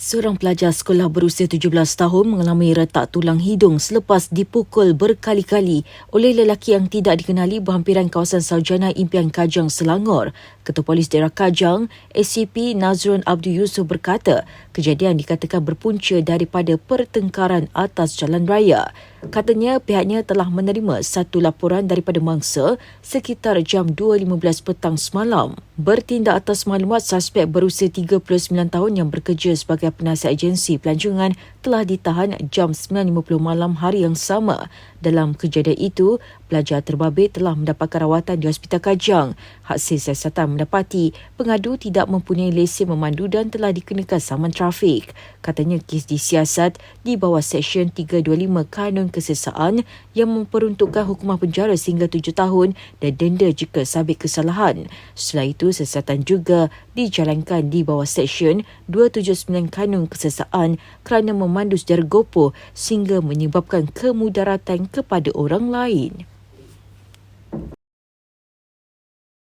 Seorang pelajar sekolah berusia 17 tahun mengalami retak tulang hidung selepas dipukul berkali-kali oleh lelaki yang tidak dikenali berhampiran kawasan Saujana Impian Kajang, Selangor. Ketua Polis Daerah Kajang, SCP Nazrun Abdul Yusuf berkata, kejadian dikatakan berpunca daripada pertengkaran atas jalan raya. Katanya pihaknya telah menerima satu laporan daripada mangsa sekitar jam 2.15 petang semalam. Bertindak atas maklumat suspek berusia 39 tahun yang bekerja sebagai penasihat agensi pelancongan telah ditahan jam 9.50 malam hari yang sama. Dalam kejadian itu, pelajar terbabit telah mendapatkan rawatan di Hospital Kajang. Hasil siasatan mendapati pengadu tidak mempunyai lesen memandu dan telah dikenakan saman trafik. Katanya kes disiasat di bawah Seksyen 325 Kanun Kesesaan yang memperuntukkan hukuman penjara sehingga 7 tahun dan denda jika sabit kesalahan. Setelah itu, siasatan juga dijalankan di bawah Seksyen 279 Kanun Kesesaan kerana memandu secara gopoh sehingga menyebabkan kemudaratan kepada orang lain.